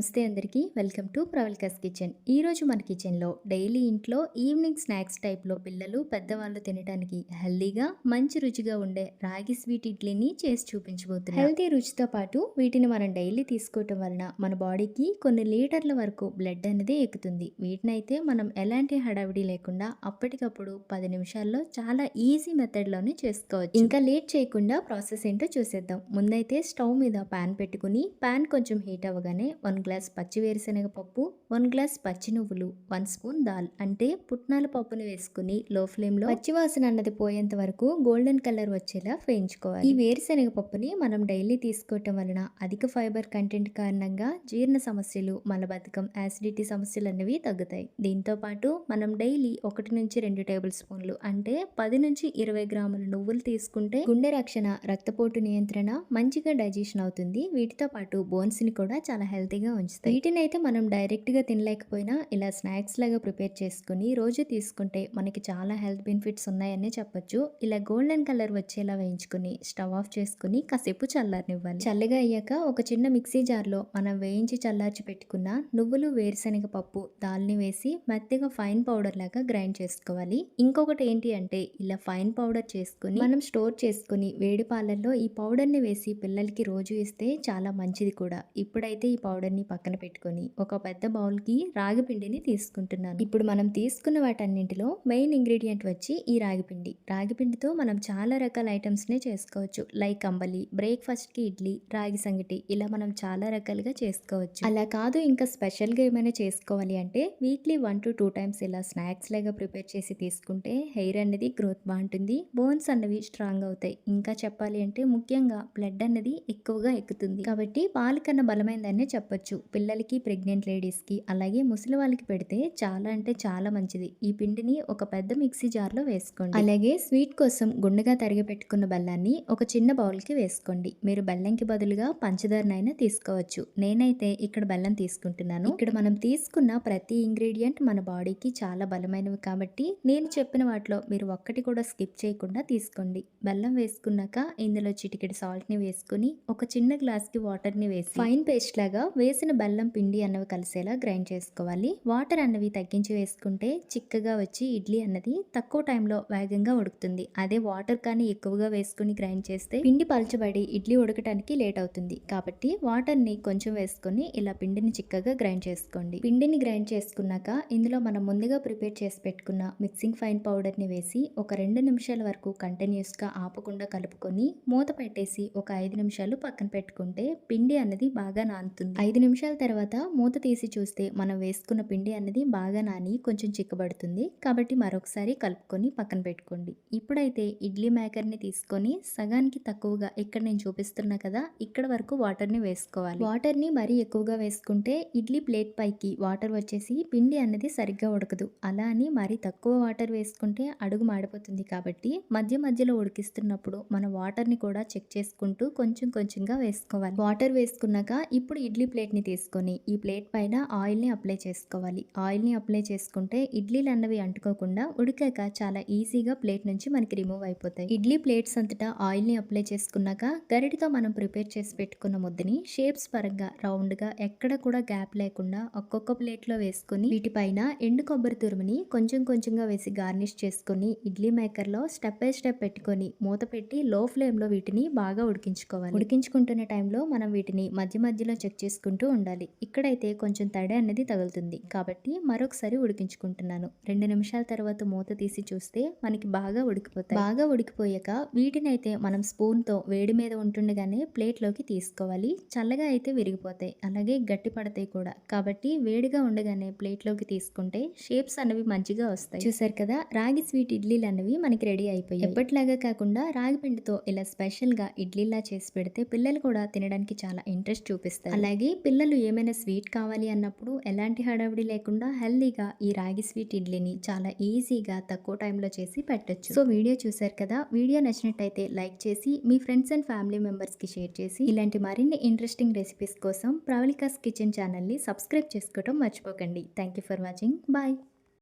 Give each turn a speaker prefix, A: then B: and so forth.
A: నమస్తే అందరికీ. Welcome to ప్రవల్కస్ కిచెన్. ఈరోజు మన కిచెన్లో డైలీ ఇంట్లో ఈవినింగ్ స్నాక్స్ టైప్లో పిల్లలు పెద్దవాళ్ళు తినడానికి హెల్దీగా మంచి రుచిగా ఉండే రాగి స్వీట్ ఇడ్లీని చేసి చూపించబోతున్నాం. హెల్తీ రుచితో పాటు వీటిని మనం డైలీ తీసుకోవటం వలన మన బాడీకి కొన్ని లీటర్ల వరకు బ్లడ్ అనేది ఎక్కుతుంది. వీటినైతే మనం ఎలాంటి హడావిడి లేకుండా అప్పటికప్పుడు పది నిమిషాల్లో చాలా ఈజీ మెథడ్లోనే చేసుకోవచ్చు. ఇంకా లేట్ చేయకుండా ప్రాసెస్ ఏంటో చూసేద్దాం. ముందైతే స్టవ్ మీద పాన్ పెట్టుకుని పాన్ కొంచెం హీట్ అవ్వగానే వన్ గ్లాస్ పచ్చి వేరుశనగ పప్పు వన్ గ్లాస్ పచ్చి నువ్వులు వన్ స్పూన్ దాల్ అంటే పుట్నాల పప్పును వేసుకుని లో ఫ్లేమ్లో పచ్చి వాసన అన్నది పోయేంత వరకు గోల్డెన్ కలర్ వచ్చేలా వేయించుకోవాలి. ఈ వేరుశనగ పప్పుని మనం డైలీ తీసుకోవటం వలన అధిక ఫైబర్ కంటెంట్ కారణంగా జీర్ణ సమస్యలు మలబద్ధకం యాసిడిటీ సమస్యలు అనేవి తగ్గుతాయి. దీంతో పాటు మనం డైలీ ఒకటి నుంచి రెండు టేబుల్ స్పూన్లు అంటే పది నుంచి ఇరవై గ్రాముల నువ్వులు తీసుకుంటే గుండె రక్షణ రక్తపోటు నియంత్రణ మంచిగా డైజెషన్ అవుతుంది. వీటితో పాటు బోన్స్ని కూడా చాలా హెల్తీగా ఉంచుతాయి. వీటిని అయితే మనం డైరెక్ట్ పూర్తిగా తినలేకపోయినా ఇలా స్నాక్స్ లాగా ప్రిపేర్ చేసుకుని రోజు తీసుకుంటే మనకి చాలా హెల్త్ బెనిఫిట్స్ ఉన్నాయని చెప్పొచ్చు. ఇలా గోల్డెన్ కలర్ వచ్చేలా వేయించుకుని స్టవ్ ఆఫ్ చేసుకుని కాసేపు చల్లారనివ్వాలి. చల్లగా అయ్యాక ఒక చిన్న మిక్సీ జార్లో మనం వేయించి చల్లార్చి పెట్టుకున్న నువ్వులు వేరుశనగ పప్పు దాల్ని వేసి మెత్తగా ఫైన్ పౌడర్ లాగా గ్రైండ్ చేసుకోవాలి. ఇంకొకటి ఏంటి అంటే ఇలా ఫైన్ పౌడర్ చేసుకుని మనం స్టోర్ చేసుకుని వేడి పాలల్లో ఈ పౌడర్ని వేసి పిల్లలకి రోజు ఇస్తే చాలా మంచిది కూడా. ఇప్పుడైతే ఈ పౌడర్ని పక్కన పెట్టుకొని ఒక పెద్ద బౌల్ బౌల్కి రాగి పిండిని తీసుకుంటున్నాను. ఇప్పుడు మనం తీసుకున్న వాటన్నింటిలో మెయిన్ ఇంగ్రీడియంట్ వచ్చి ఈ రాగి పిండి. రాగి పిండితో మనం చాలా రకాల ఐటమ్స్ని చేసుకోవచ్చు. లైక్ అంబలి బ్రేక్ఫాస్ట్కి ఇడ్లీ రాగి సంగటి ఇలా మనం చాలా రకాలుగా చేసుకోవచ్చు. అలా కాదు ఇంకా స్పెషల్గా ఏమైనా చేసుకోవాలి అంటే weekly one to two times ఇలా స్నాక్స్ లాగా ప్రిపేర్ చేసి తీసుకుంటే హెయిర్ అనేది గ్రోత్ బాగుంటుంది. బోన్స్ అన్నవి స్ట్రాంగ్ అవుతాయి. ఇంకా చెప్పాలి అంటే ముఖ్యంగా బ్లడ్ అన్నది ఎక్కువగా ఎక్కుతుంది. కాబట్టి పాలు కన్నా బలమైందనే చెప్పొచ్చు. పిల్లలకి ప్రెగ్నెంట్ లేడీస్కి అలాగే ముసలి వాళ్ళకి పెడితే చాలా అంటే చాలా మంచిది. ఈ పిండిని ఒక పెద్ద మిక్సీ జార్లో వేసుకోండి. అలాగే స్వీట్ కోసం గుండెగా తరిగి పెట్టుకున్న బెల్లాన్ని ఒక చిన్న బౌల్కి వేసుకోండి. మీరు బెల్లంకి బదులుగా పంచదారనైనా తీసుకోవచ్చు. నేనైతే ఇక్కడ బెల్లం తీసుకుంటున్నాను. ఇక్కడ మనం తీసుకున్న ప్రతి ఇంగ్రీడియంట్ మన బాడీకి చాలా బలమైనవి కాబట్టి నేను చెప్పిన వాటిలో మీరు ఒక్కటి కూడా స్కిప్ చేయకుండా తీసుకోండి. బెల్లం వేసుకున్నాక ఇందులో చిటికెడు సాల్ట్ని వేసుకుని ఒక చిన్న గ్లాస్కి వాటర్ని వేసి ఫైన్ పేస్ట్ లాగా వేసిన బెల్లం పిండి అన్నవి కలిసేలా గ్రైండ్ చేసుకోవాలి. వాటర్ అన్నవి తగ్గించి వేసుకుంటే చిక్కగా వచ్చి ఇడ్లీ అన్నది తక్కువ టైంలో వేగంగా ఉడుకుతుంది. అదే వాటర్ కానీ ఎక్కువగా వేసుకుని గ్రైండ్ చేస్తే పిండి పలచబడి ఇడ్లీ ఉడకటానికి లేట్ అవుతుంది. కాబట్టి వాటర్ని కొంచెం వేసుకొని ఇలా పిండిని చిక్కగా గ్రైండ్ చేసుకోండి. పిండిని గ్రైండ్ చేసుకున్నాక ఇందులో మనం ముందుగా ప్రిపేర్ చేసి పెట్టుకున్న మిక్సింగ్ ఫైన్ పౌడర్ని వేసి ఒక రెండు నిమిషాల వరకు కంటిన్యూస్గా ఆపకుండా కలుపుకొని మూత పెట్టేసి ఒక ఐదు నిమిషాలు పక్కన పెట్టుకుంటే పిండి అన్నది బాగా నానుతుంది. ఐదు నిమిషాల తర్వాత మూత తీసి చూసి చూస్తే మనం వేసుకున్న పిండి అన్నది బాగా నాని కొంచెం చిక్కబడుతుంది. కాబట్టి మరొకసారి కలుపుకొని పక్కన పెట్టుకోండి. ఇప్పుడైతే ఇడ్లీ మేకర్ని తీసుకొని సగానికి తక్కువగా ఇక్కడ నేను చూపిస్తున్నా కదా ఇక్కడ వరకు వాటర్ని వేసుకోవాలి. వాటర్ని మరీ ఎక్కువగా వేసుకుంటే ఇడ్లీ ప్లేట్ పైకి వాటర్ వచ్చేసి పిండి అన్నది సరిగ్గా ఉడకదు. అలా అని మరీ తక్కువ వాటర్ వేసుకుంటే అడుగు మాడిపోతుంది కాబట్టి మధ్య మధ్యలో ఉడికిస్తున్నప్పుడు మన వాటర్ని కూడా చెక్ చేసుకుంటూ కొంచెం కొంచెంగా వేసుకోవాలి. వాటర్ వేసుకున్నాక ఇప్పుడు ఇడ్లీ ప్లేట్ని తీసుకొని ఈ ప్లేట్ పైన ఆయిల్ని అప్లై చేసుకోవాలి. ఆయిల్ని అప్లై చేసుకుంటే ఇడ్లీలు అన్నవి అంటుకోకుండా ఉడికాక చాలా ఈజీగా ప్లేట్ నుంచి మనకి రిమూవ్ అయిపోతాయి. ఇడ్లీ ప్లేట్స్ అంతటా ఆయిల్ని అప్లై చేసుకున్నాక గరిటితో మనం ప్రిపేర్ చేసి పెట్టుకున్న ముద్దని షేప్స్ పరంగా రౌండ్గా ఎక్కడ కూడా గ్యాప్ లేకుండా ఒక్కొక్క ప్లేట్లో వేసుకొని వీటిపైన ఎండు కొబ్బరి తురుముని కొంచెం కొంచెంగా వేసి గార్నిష్ చేసుకొని ఇడ్లీ మేకర్లో స్టెప్ బై స్టెప్ పెట్టుకొని మూత పెట్టి లో ఫ్లేమ్లో వీటిని బాగా ఉడికించుకోవాలి. ఉడికించుకుంటున్న టైంలో మనం వీటిని మధ్య మధ్యలో చెక్ చేసుకుంటూ ఉండాలి. ఇక్కడైతే కొంచెం తడి అనేది తగులుతుంది. కాబట్టి మరొకసారి ఉడికించుకుంటున్నాను. రెండు నిమిషాల తర్వాత మూత తీసి చూస్తే మనకి బాగా ఉడికిపోతాయి. బాగా ఉడికిపోయాక వీటినైతే మనం స్పూన్తో వేడి మీద ఉంటుండగానే ప్లేట్లోకి తీసుకోవాలి. చల్లగా అయితే విరిగిపోతాయి. అలాగే గట్టి పడతాయి కూడా. కాబట్టి వేడిగా ఉండగానే ప్లేట్లోకి తీసుకుంటే షేప్స్ అనేవి మంచిగా వస్తాయి. చూసారు కదా? రాగి స్వీట్ ఇడ్లీలు అనేవి మనకి రెడీ అయిపోయాయి. ఎప్పటిలాగా కాకుండా రాగి పిండితో ఇలా స్పెషల్గా ఇడ్లీలా చేసి పెడితే పిల్లలు కూడా తినడానికి చాలా ఇంట్రెస్ట్ చూపిస్తారు అలాగే పిల్లలు ఏమైనా స్వీట్ కావాలి అన్నప్పుడు ఎలాంటి హడావిడి లేకుండా హెల్దీగా ఈ రాగి స్వీట్ ఇడ్లీని చాలా ఈజీగా తక్కువ టైంలో చేసి పెట్టచ్చు. సో వీడియో చూసారు కదా? వీడియో నచ్చినట్టయితే లైక్ చేసి మీ ఫ్రెండ్స్ అండ్ ఫ్యామిలీ మెంబర్స్కి షేర్ చేసి ఇలాంటి మరిన్ని ఇంట్రెస్టింగ్ రెసిపీస్ కోసం ప్రవళికాస్ కిచెన్ ఛానల్ని సబ్స్క్రైబ్ చేసుకోవడం మర్చిపోకండి. Thank you for watching. Bye.